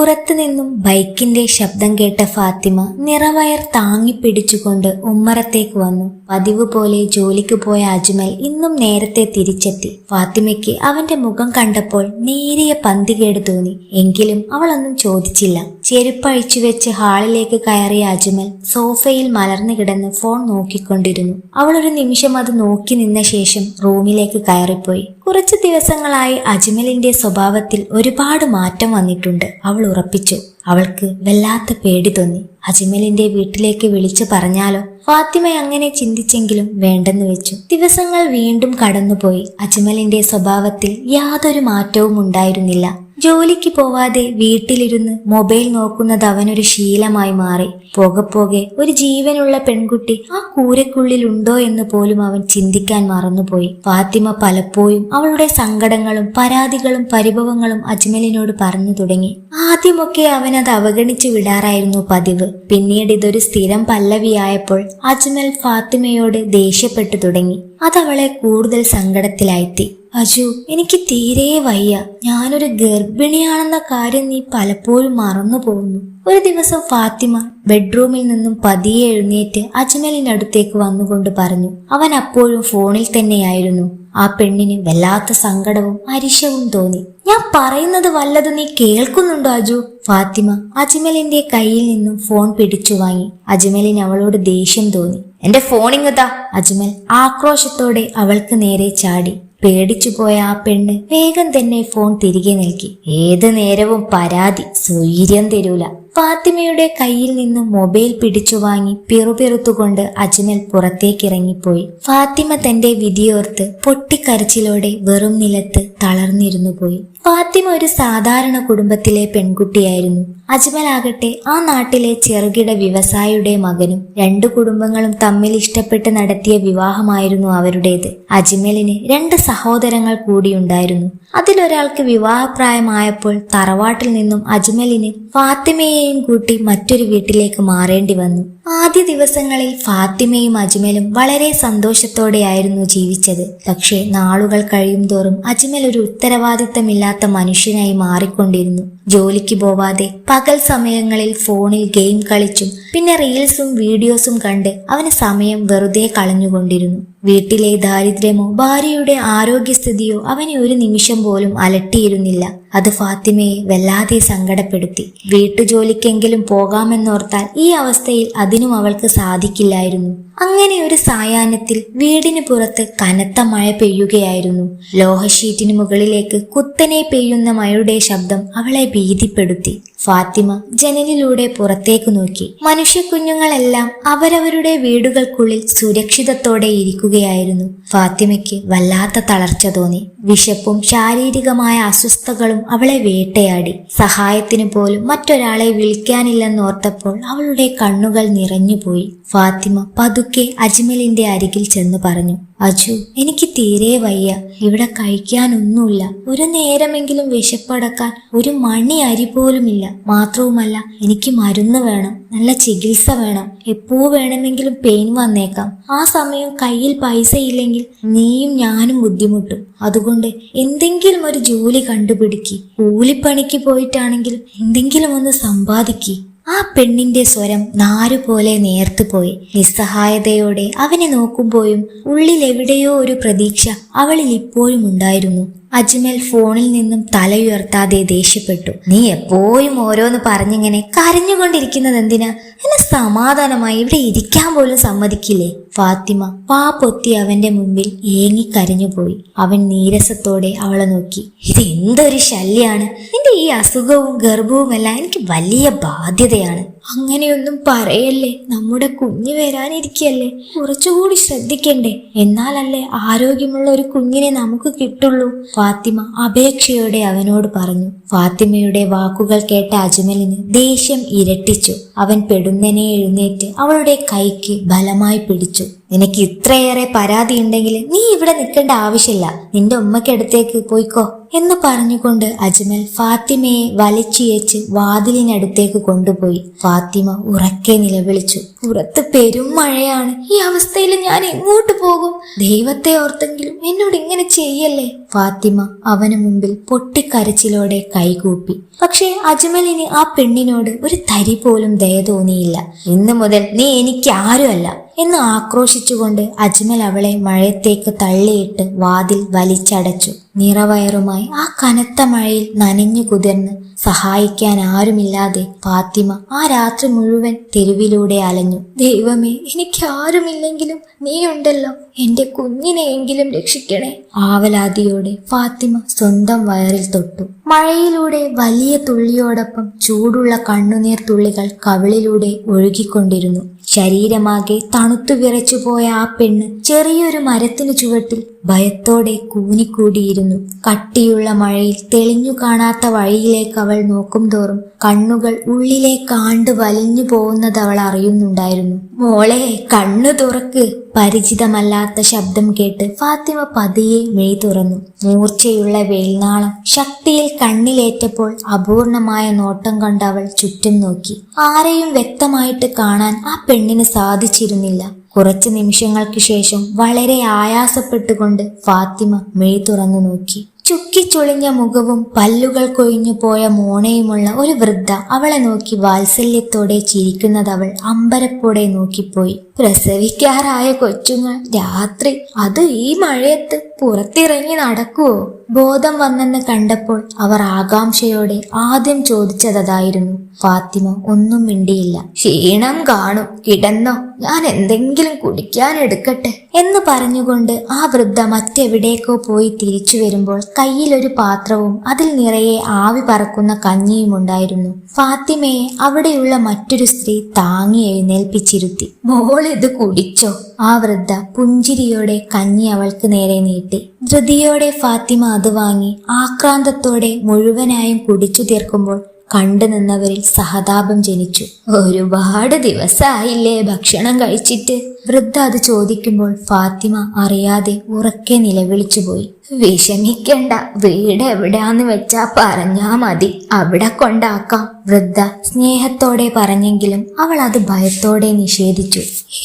പുറത്തുനിന്നും ബൈക്കിന്റെ ശബ്ദം കേട്ട ഫാത്തിമ നിറവയർ താങ്ങിപ്പിടിച്ചുകൊണ്ട് ഉമ്മറത്തേക്ക് വന്നു. പതിവ് പോലെ ജോലിക്ക് പോയ അജ്മൽ ഇന്നും നേരത്തെ തിരിച്ചെത്തി. ഫാത്തിമയ്ക്ക് അവന്റെ മുഖം കണ്ടപ്പോൾ നേരിയ പന്തികേട് തോന്നി. എങ്കിലും അവളൊന്നും ചോദിച്ചില്ല. ചെരുപ്പഴിച്ചു വെച്ച് ഹാളിലേക്ക് കയറിയ അജ്മൽ സോഫയിൽ മലർന്നു കിടന്ന് ഫോൺ നോക്കിക്കൊണ്ടിരുന്നു. അവളൊരു നിമിഷം അത് നോക്കി നിന്ന ശേഷം റൂമിലേക്ക് കയറിപ്പോയി. കുറച്ചു ദിവസങ്ങളായി അജ്മലിന്റെ സ്വഭാവത്തിൽ ഒരുപാട് മാറ്റം വന്നിട്ടുണ്ട്. അവൾ ഉറപ്പിച്ചു. അവൾക്ക് വല്ലാത്ത പേടി തോന്നി. അജ്മലിന്റെ വീട്ടിലേക്ക് വിളിച്ചു പറഞ്ഞാലോ? ഫാത്തിമ അങ്ങനെ ചിന്തിച്ചെങ്കിലും വേണ്ടെന്ന് വെച്ചു. ദിവസങ്ങൾ വീണ്ടും കടന്നുപോയി. അജ്മലിന്റെ സ്വഭാവത്തിൽ യാതൊരു മാറ്റവും ഉണ്ടായിരുന്നില്ല. ജോലിക്ക് പോവാതെ വീട്ടിലിരുന്ന് മൊബൈൽ നോക്കുന്നത് അവനൊരു ശീലമായി മാറി. പോകെ പോകെ ഒരു ജീവനുള്ള പെൺകുട്ടി ആ കൂരക്കുള്ളിൽ ഉണ്ടോ എന്ന് പോലും അവൻ ചിന്തിക്കാൻ മറന്നുപോയി. ഫാത്തിമ പലപ്പോഴും അവളുടെ സങ്കടങ്ങളും പരാതികളും പരിഭവങ്ങളും അജ്മലിനോട് പറഞ്ഞു തുടങ്ങി. ആദ്യമൊക്കെ അവൻ അത് അവഗണിച്ചു വിടാറായിരുന്നു പതിവ്. പിന്നീട് ഇതൊരു സ്ഥിരം പല്ലവിയായപ്പോൾ അജ്മൽ ഫാത്തിമയോട് ദേഷ്യപ്പെട്ടു തുടങ്ങി. അതവളെ കൂടുതൽ സങ്കടത്തിലായിത്തി അജു എനിക്ക് തീരെ വയ്യ. ഞാനൊരു ഗർഭിണിയാണെന്ന കാര്യം നീ പലപ്പോഴും മറന്നു പോകുന്നു. ഒരു ദിവസം ഫാത്തിമ ബെഡ്റൂമിൽ നിന്നും പതിയെ എഴുന്നേറ്റ് അജ്മലിനടുത്തേക്ക് വന്നുകൊണ്ട് പറഞ്ഞു അവൻ അപ്പോഴും ഫോണിൽ തന്നെയായിരുന്നു. ആ പെണ്ണിന് വല്ലാത്ത സങ്കടവും അരിശവും തോന്നി. ഞാൻ പറയുന്നത് വല്ലത് നീ കേൾക്കുന്നുണ്ടോ അജു? ഫാത്തിമ അജ്മലിന്റെ കയ്യിൽ നിന്നും ഫോൺ പിടിച്ചു വാങ്ങി. അജ്മലിന് അവളോട് ദേഷ്യം തോന്നി. എന്റെ ഫോണിങ്ങതാ അജ്മൽ ആക്രോശത്തോടെ അവൾക്ക് നേരെ ചാടി. പേടിച്ചു പോയ ആ പെണ്ണ് വേഗം തന്നെ ഫോൺ തിരികെ നൽകി ഏത് നേരവും പരാതി സ്വൈര്യം തരൂല. ഫാത്തിമയുടെ കയ്യിൽ നിന്ന് മൊബൈൽ പിടിച്ചു വാങ്ങി പിറുപിറുത്തുകൊണ്ട് അജ്മൽ പുറത്തേക്കിറങ്ങിപ്പോയി. ഫാത്തിമ തന്റെ വിധിയോർത്ത് പൊട്ടിക്കരച്ചിലോടെ വെറും നിലത്ത് തളർന്നിരുന്നു പോയി. ഫാത്തിമ ഒരു സാധാരണ കുടുംബത്തിലെ പെൺകുട്ടിയായിരുന്നു. അജ്മൽ ആകട്ടെ ആ നാട്ടിലെ ചെറുകിട വ്യവസായിയുടെ മകനും രണ്ടു കുടുംബങ്ങളും തമ്മിൽ ഇഷ്ടപ്പെട്ട് നടത്തിയ വിവാഹമായിരുന്നു അവരുടേത്. അജ്മലിന് രണ്ട് സഹോദരങ്ങൾ കൂടിയുണ്ടായിരുന്നു അതിലൊരാൾക്ക് വിവാഹപ്രായമായപ്പോൾ തറവാട്ടിൽ നിന്നും അജ്മലിന് ഫാത്തിമയെയും കൂട്ടി മറ്റൊരു വീട്ടിലേക്ക് മാറേണ്ടി വന്നു. ആദ്യ ദിവസങ്ങളിൽ ഫാത്തിമയും അജ്മലും വളരെ സന്തോഷത്തോടെയായിരുന്നു ജീവിച്ചത്. പക്ഷേ നാളുകൾ കഴിയും തോറും അജ്മൽ ഒരു ഉത്തരവാദിത്തമില്ലാത്ത മനുഷ്യനായി മാറിക്കൊണ്ടിരുന്നു. ജോലിക്ക് പോവാതെ പകൽ സമയങ്ങളിൽ ഫോണിൽ ഗെയിം കളിച്ചും പിന്നെ റീൽസും വീഡിയോസും കണ്ട് അവന് സമയം വെറുതെ കളഞ്ഞുകൊണ്ടിരുന്നു. വീട്ടിലെ ദാരിദ്ര്യമോ ഭാര്യയുടെ ആരോഗ്യസ്ഥിതിയോ അവനെ ഒരു നിമിഷം പോലും അലട്ടിയിരുന്നില്ല. അത് ഫാത്തിമയെ വല്ലാതെ സങ്കടപ്പെടുത്തി. വീട്ടുജോലിക്കെങ്കിലും പോകാമെന്നോർത്താൽ ഈ അവസ്ഥയിൽ അതിനും അവൾക്ക് സാധിക്കില്ലായിരുന്നു. അങ്ങനെ ഒരു സായാഹ്നത്തിൽ വീടിന് പുറത്ത് കനത്ത മഴ പെയ്യുകയായിരുന്നു. ലോഹഷീറ്റിന് മുകളിലേക്ക് കുത്തനെ പെയ്യുന്ന മഴയുടെ ശബ്ദം അവളെ ഭീതിപ്പെടുത്തി. ഫാത്തിമ ജനലിലൂടെ പുറത്തേക്ക് നോക്കി. മനുഷ്യക്കുഞ്ഞുങ്ങളെല്ലാം അവരവരുടെ വീടുകൾക്കുള്ളിൽ സുരക്ഷിതത്തോടെ ഇരിക്കുകയായിരുന്നു ഫാത്തിമയ്ക്ക് വല്ലാത്ത തളർച്ച തോന്നി. വിശപ്പും ശാരീരികമായ അസ്വസ്ഥകളും അവളെ വേട്ടയാടി. സഹായത്തിന് പോലും മറ്റൊരാളെ വിളിക്കാനില്ലെന്നോർത്തപ്പോൾ അവളുടെ കണ്ണുകൾ നിറഞ്ഞുപോയി ഫാത്തിമ പതുക്കെ അജ്മലിന്റെ അരികിൽ ചെന്ന് പറഞ്ഞു അജു എനിക്ക് തീരെ വയ്യ. ഇവിടെ കഴിക്കാനൊന്നുമില്ല. ഒരു നേരമെങ്കിലും വിശപ്പടക്കാൻ ഒരു മണി അരി പോലുമില്ല. മാത്രവുമല്ല എനിക്ക് മരുന്ന് വേണം. നല്ല ചികിത്സ വേണം. എപ്പോ വേണമെങ്കിലും പെയിൻ വന്നേക്കാം. ആ സമയം കയ്യിൽ പൈസ ഇല്ലെങ്കിൽ നീയും ഞാനും ബുദ്ധിമുട്ടും. അതുകൊണ്ട് എന്തെങ്കിലും ഒരു ജോലി കണ്ടുപിടിക്കി. കൂലിപ്പണിക്ക് പോയിട്ടാണെങ്കിൽ എന്തെങ്കിലും ഒന്ന് സമ്പാദിക്കി. ആ പെണ്ണിന്റെ സ്വരം നാരുപോലെ നേർത്തുപോയി നിസ്സഹായതയോടെ അവനെ നോക്കുമ്പോഴും ഉള്ളിൽ എവിടെയോ ഒരു പ്രതീക്ഷ അവളിൽ ഇപ്പോഴും ഉണ്ടായിരുന്നു. അജ്മൽ ഫോണിൽ നിന്നും തലയുയർത്താതെ ദേഷ്യപ്പെട്ടു. നീ എപ്പോഴും ഓരോന്ന് പറഞ്ഞിങ്ങനെ കരഞ്ഞുകൊണ്ടിരിക്കുന്നത് എന്തിനാ? എന്നെ സമാധാനമായി ഇവിടെ ഇരിക്കാൻ പോലും സമ്മതിക്കില്ലേ? ഫാത്തിമ പാ പൊത്തി അവന്റെ മുമ്പിൽ ഏങ്ങി കരഞ്ഞുപോയി. അവൻ നീരസത്തോടെ അവളെ നോക്കി. ഇത് എന്തൊരു ശല്യാണ്. നിന്റെ ഈ അസുഖവും ഗർഭവുമെല്ലാം എനിക്ക് വലിയ ബാധ്യതയാണ്. അങ്ങനെയൊന്നും പറയല്ലേ? നമ്മുടെ കുഞ്ഞ് വരാനിരിക്കല്ലേ കുറച്ചുകൂടി ശ്രദ്ധിക്കണ്ടേ? എന്നാലല്ലേ ആരോഗ്യമുള്ള ഒരു കുഞ്ഞിനെ നമുക്ക് കിട്ടുള്ളൂ. ഫാത്തിമ അപേക്ഷയോടെ അവനോട് പറഞ്ഞു. ഫാത്തിമയുടെ വാക്കുകൾ കേട്ട അജ്മലിന് ദേഷ്യം ഇരട്ടിച്ചു. അവൻ പെടുന്നനെ എഴുന്നേറ്റ് അവളുടെ കൈക്ക് ബലമായി പിടിച്ചു. നിനക്ക് ഇത്രയേറെ പരാതി ഉണ്ടെങ്കിൽ നീ ഇവിടെ നിൽക്കേണ്ട ആവശ്യമില്ല. നിന്റെ ഉമ്മക്കടുത്തേക്ക് പോയിക്കോ എന്ന് പറഞ്ഞുകൊണ്ട് അജ്മൽ ഫാത്തിമയെ വലിച്ചിയച്ച് വാതിലിനടുത്തേക്ക് കൊണ്ടുപോയി. ഫാത്തിമ ഉറക്കെ നിലവിളിച്ചു. പുറത്ത് പെരും മഴയാണ്. ഈ അവസ്ഥയിൽ ഞാൻ എങ്ങോട്ട് പോകും? ദൈവത്തെ ഓർത്തെങ്കിലും എന്നോട് ഇങ്ങനെ ചെയ്യല്ലേ? ഫാത്തിമ അവന് മുമ്പിൽ പൊട്ടിക്കരച്ചിലോടെ കൈകൂപ്പി. പക്ഷേ അജ്മലിന് ആ പെണ്ണിനോട് ഒരു തരി പോലും ദയ തോന്നിയില്ല. ഇന്നു മുതൽ നീ എനിക്ക് ആരുമല്ല. എന്ന് ആക്രോശിച്ചുകൊണ്ട് അജ്മൽ അവളെ മഴയത്തേക്ക് തള്ളിയിട്ട് വാതിൽ വലിച്ചടച്ചു. നിറവയറുമായി ആ കനത്ത മഴയിൽ നനഞ്ഞു കുതിർന്ന് സഹായിക്കാൻ ആരുമില്ലാതെ ഫാത്തിമ ആ രാത്രി മുഴുവൻ തെരുവിലൂടെ അലഞ്ഞു. ദൈവമേ എനിക്ക് ആരുമില്ലെങ്കിലും നീ ഉണ്ടല്ലോ എന്റെ കുഞ്ഞിനെയെങ്കിലും രക്ഷിക്കണേ. ആവലാതിയോടെ ഫാത്തിമ സ്വന്തം വയറിൽ തൊട്ടു. മഴയിലൂടെ വലിയ തുള്ളിയോടൊപ്പം ചൂടുള്ള കണ്ണുനീർ തുള്ളികൾ കവിളിലൂടെ ഒഴുകിക്കൊണ്ടിരുന്നു. ശരീരമാകെ തണുത്തു വിറച്ചുപോയ ആ പെണ്ണ് ചെറിയൊരു മരത്തിനു ചുവട്ടിൽ ഭയത്തോടെ കൂനിക്കൂടിയിരുന്നു. കട്ടിയുള്ള മഴയിൽ തെളിഞ്ഞു കാണാത്ത വഴിയിലേക്ക് അവൾ നോക്കും തോറും കണ്ണുകൾ ഉള്ളിലേക്ക് ആണ്ട് വലിഞ്ഞു പോകുന്നത് അവൾ അറിയുന്നുണ്ടായിരുന്നു. മോളെ കണ്ണു തുറക്ക്. പരിചിതമല്ലാത്ത ശബ്ദം കേട്ട് ഫാത്തിമ പതിയെ മെയ് തുറന്നു. മൂർച്ചയുള്ള വേൽനാളം ശക്തിയിൽ കണ്ണിലേറ്റപ്പോൾ അപൂർണമായ നോട്ടം കണ്ട് അവൾ ചുറ്റും നോക്കി. ആരെയും വ്യക്തമായിട്ട് കാണാൻ ആ പെണ്ണിന് സാധിച്ചിരുന്നില്ല. കുറച്ച് നിമിഷങ്ങൾക്ക് ശേഷം വളരെ ആയാസപ്പെട്ടുകൊണ്ട് ഫാത്തിമ മെയ് തുറന്നു നോക്കി. ചുക്കിച്ചുളിഞ്ഞ മുഖവും പല്ലുകൾ കൊഴിഞ്ഞു പോയ മോണയുമുള്ള ഒരു വൃദ്ധ അവളെ നോക്കി വാത്സല്യത്തോടെ ചിരിക്കുന്നത് അവൾ അമ്പരപ്പോടെ നോക്കിപ്പോയി. പ്രസവിക്കാറായ കൊച്ചുങ്ങൾ രാത്രി അത് ഈ മഴയത്ത് പുറത്തിറങ്ങി നടക്കുവോ? ബോധം വന്നെന്ന് കണ്ടപ്പോൾ അവർ ആകാംക്ഷയോടെ ആദ്യം ചോദിച്ചതായിരുന്നു ഫാത്തിമ ഒന്നും മിണ്ടിയില്ല. ക്ഷീണം കാണും. കിടന്നോ. ഞാൻ എന്തെങ്കിലും കുടിക്കാൻ എടുക്കട്ടെ എന്ന് പറഞ്ഞുകൊണ്ട് ആ വൃദ്ധ മറ്റെവിടേക്കോ പോയി തിരിച്ചു വരുമ്പോൾ കയ്യിലൊരു പാത്രവും അതിൽ നിറയെ ആവി പറക്കുന്ന കഞ്ഞിയും ഉണ്ടായിരുന്നു. ഫാത്തിമയെ അവിടെയുള്ള മറ്റൊരു സ്ത്രീ താങ്ങി എഴുന്നേൽപ്പിച്ചിരുത്തി. മോൾ ഇത് കുടിച്ചോ. ആ വൃദ്ധ പുഞ്ചിരിയോടെ കഞ്ഞി അവൾക്ക് നേരെ നീട്ടി. ധൃതിയോടെ ഫാത്തിമ അത് വാങ്ങി ആക്രാന്തത്തോടെ മുഴുവനായും കുടിച്ചു തീർക്കുമ്പോൾ കണ്ടു നിന്നവരിൽ സഹതാപം ജനിച്ചു. ഒരുപാട് ദിവസമായില്ലേ ഭക്ഷണം കഴിച്ചിട്ട്. വൃദ്ധ അത് ചോദിക്കുമ്പോൾ ഫാത്തിമ അറിയാതെ ഉറക്കെ നിലവിളിച്ചു പോയി. വിഷമിക്കണ്ട വീട് എവിടാന്ന് വെച്ചാ പറഞ്ഞാ മതി. അവിടെ കൊണ്ടാക്കാം. വൃദ്ധ സ്നേഹത്തോടെ പറഞ്ഞെങ്കിലും അവൾ അത് ഭയത്തോടെ നിഷേധിച്ചു.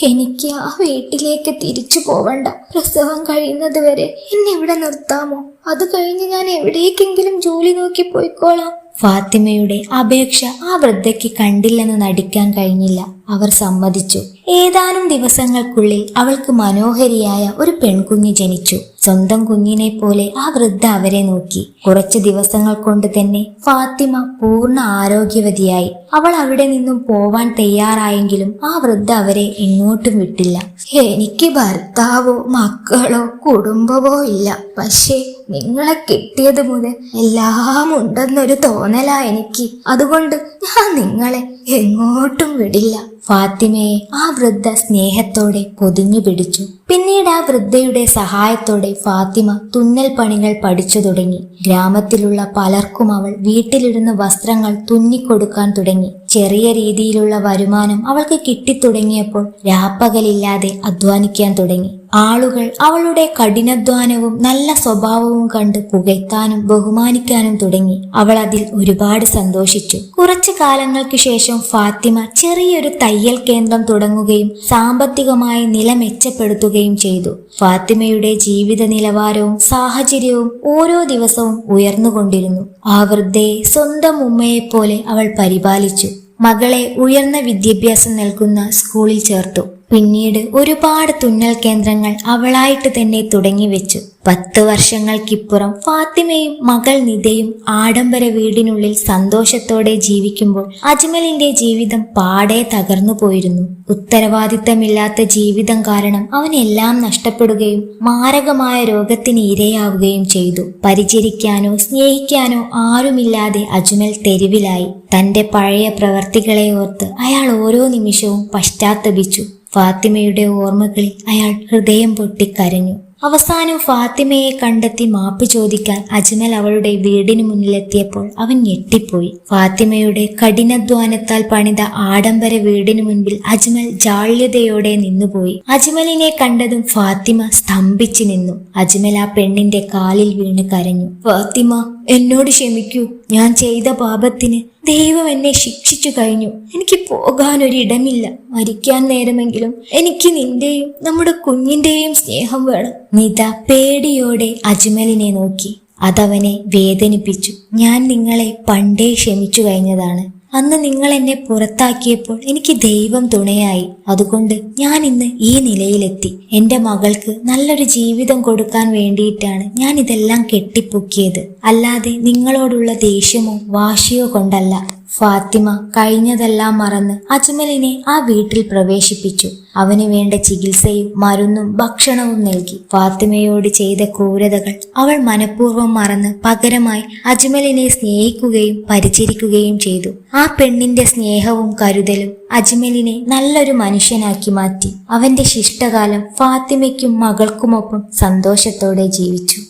എനിക്ക് ആ വീട്ടിലേക്ക് തിരിച്ചു പോവണ്ട. പ്രസവം കഴിയുന്നത് വരെ എന്നെ ഇവിടെ നിർത്താമോ? അത് കഴിഞ്ഞ് ഞാൻ എവിടേക്കെങ്കിലും ജോലി നോക്കി പോയിക്കോളാം. ഫാത്തിമയുടെ അപേക്ഷ ആ വൃദ്ധയ്ക്ക് കണ്ടില്ലെന്ന് നടിക്കാൻ കഴിഞ്ഞില്ല. അവർ സമ്മതിച്ചു. ഏതാനും ദിവസങ്ങൾക്കുള്ളിൽ അവൾക്ക് മനോഹരിയായ ഒരു പെൺകുഞ്ഞ് ജനിച്ചു. സ്വന്തം കുഞ്ഞിനെ പോലെ ആ വൃദ്ധ അവരെ നോക്കി. കുറച്ചു ദിവസങ്ങൾ കൊണ്ട് തന്നെ ഫാത്തിമ പൂർണ ആരോഗ്യവതിയായി. അവൾ അവിടെ നിന്നും പോവാൻ തയ്യാറായെങ്കിലും ആ വൃദ്ധ അവരെ എങ്ങോട്ടും വിട്ടില്ല. എനിക്ക് ഭർത്താവോ മക്കളോ കുടുംബമോ ഇല്ല. പക്ഷേ നിങ്ങളെ കിട്ടിയത് മുതൽ എല്ലാം ഉണ്ടെന്നൊരു തോന്നലാ എനിക്ക്. അതുകൊണ്ട് ഞാൻ നിങ്ങളെ എങ്ങോട്ടും വിടില്ല. ഫാത്തിമയെ ആ വൃദ്ധ സ്നേഹത്തോടെ പൊതിഞ്ഞു പിടിച്ചു. പിന്നീട് ആ വൃദ്ധയുടെ സഹായത്തോടെ ഫാത്തിമ തുന്നൽ പണികൾ പഠിച്ചു തുടങ്ങി. ഗ്രാമത്തിലുള്ള പലർക്കും അവൾ വീട്ടിലിരുന്ന് വസ്ത്രങ്ങൾ തുന്നിക്കൊടുക്കാൻ തുടങ്ങി. ചെറിയ രീതിയിലുള്ള വരുമാനം അവൾക്ക് കിട്ടിത്തുടങ്ങിയപ്പോൾ രാപ്പകലില്ലാതെ അധ്വാനിക്കാൻ തുടങ്ങി. ആളുകൾ അവളുടെ കഠിനാധ്വാനവും നല്ല സ്വഭാവവും കണ്ട് പുകയ്ക്കാനും ബഹുമാനിക്കാനും തുടങ്ങി. അവൾ അതിൽ ഒരുപാട് സന്തോഷിച്ചു. കുറച്ചു കാലങ്ങൾക്ക് ശേഷം ഫാത്തിമ ചെറിയൊരു തയ്യൽ കേന്ദ്രം തുടങ്ങുകയും സാമ്പത്തികമായി നില മെച്ചപ്പെടുത്തുകയും ചെയ്തു. ഫാത്തിമയുടെ ജീവിത നിലവാരവും സാഹചര്യവും ഓരോ ദിവസവും ഉയർന്നുകൊണ്ടിരുന്നു. ആ വൃദ്ധയെ സ്വന്തം ഉമ്മയെപ്പോലെ അവൾ പരിപാലിച്ചു. മകളെ ഉയർന്ന വിദ്യാഭ്യാസം നൽകുന്ന സ്കൂളിൽ ചേർത്തു. പിന്നീട് ഒരുപാട് തുന്നൽ കേന്ദ്രങ്ങൾ അവളായിട്ട് തന്നെ തുടങ്ങി വെച്ചു. പത്ത് വർഷങ്ങൾക്കിപ്പുറം ഫാത്തിമയും മകൾ നിതയും ആഡംബര വീടിനുള്ളിൽ സന്തോഷത്തോടെ ജീവിക്കുമ്പോൾ അജ്മലിന്റെ ജീവിതം പാടെ തകർന്നു പോയിരുന്നു. ഉത്തരവാദിത്തമില്ലാത്ത ജീവിതം കാരണം അവനെല്ലാം നഷ്ടപ്പെടുകയും മാരകമായ രോഗത്തിന് ഇരയാവുകയും ചെയ്തു. പരിചരിക്കാനോ സ്നേഹിക്കാനോ ആരുമില്ലാതെ അജ്മൽ തെരുവിലായി. തന്റെ പഴയ പ്രവർത്തികളെ ഓർത്ത് അയാൾ ഓരോ നിമിഷവും പശ്ചാത്തപിച്ചു. ഫാത്തിമയുടെ ഓർമ്മകളിൽ അയാൾ ഹൃദയം പൊട്ടിക്കരഞ്ഞു അവസാനം ഫാത്തിമയെ കണ്ടെത്തി മാപ്പ് ചോദിക്കാൻ അജ്മൽ അവളുടെ വീടിന് മുന്നിലെത്തിയപ്പോൾ അവൻ ഞെട്ടിപ്പോയി. ഫാത്തിമയുടെ കഠിനാധ്വാനത്താൽ പണിത ആഡംബര വീടിന് മുൻപിൽ അജ്മൽ ജാള്യതയോടെ നിന്നുപോയി. അജ്മലിനെ കണ്ടതും ഫാത്തിമ സ്തംഭിച്ചു നിന്നു. അജ്മൽ ആ പെണ്ണിന്റെ കാലിൽ വീണ് കരഞ്ഞു. ഫാത്തിമ എന്നോട് ക്ഷമിക്കൂ. ഞാൻ ചെയ്ത പാപത്തിന് ദൈവം എന്നെ ശിക്ഷിച്ചു കഴിഞ്ഞു. എനിക്ക് പോകാനൊരിടമില്ല. മരിക്കാൻ നേരമെങ്കിലും എനിക്ക് നിന്റെയും നമ്മുടെ കുഞ്ഞിന്റെയും സ്നേഹം വേണം. നിത പേടിയോടെ അജ്മലിനെ നോക്കി. അതവനെ വേദനിപ്പിച്ചു. ഞാൻ നിങ്ങളെ പണ്ടേ ക്ഷമിച്ചു കഴിഞ്ഞതാണ്. അന്ന് നിങ്ങൾ എന്നെ പുറത്താക്കിയപ്പോൾ എനിക്ക് ദൈവം തുണയായി. അതുകൊണ്ട് ഞാൻ ഇന്ന് ഈ നിലയിലെത്തി. എന്റെ മകൾക്ക് നല്ലൊരു ജീവിതം കൊടുക്കാൻ വേണ്ടിയിട്ടാണ് ഞാൻ ഇതെല്ലാം കെട്ടിപ്പൊക്കിയത്. അല്ലാതെ നിങ്ങളോടുള്ള ദേഷ്യമോ വാശിയോ കൊണ്ടല്ല. ഫാത്തിമ കഴിഞ്ഞതെല്ലാം മറന്ന് അജ്മലിനെ ആ വീട്ടിൽ പ്രവേശിപ്പിച്ചു. അവന് വേണ്ട ചികിത്സയും മരുന്നും ഭക്ഷണവും നൽകി. ഫാത്തിമയോട് ചെയ്ത ക്രൂരതകൾ അവൾ മനഃപൂർവം മറന്ന് പകരമായി അജ്മലിനെ സ്നേഹിക്കുകയും പരിചരിക്കുകയും ചെയ്തു. ആ പെണ്ണിന്റെ സ്നേഹവും കരുതലും അജ്മലിനെ നല്ലൊരു മനുഷ്യനാക്കി മാറ്റി. അവന്റെ ശിഷ്ടകാലം ഫാത്തിമയ്ക്കും മകൾക്കുമൊപ്പം സന്തോഷത്തോടെ ജീവിച്ചു.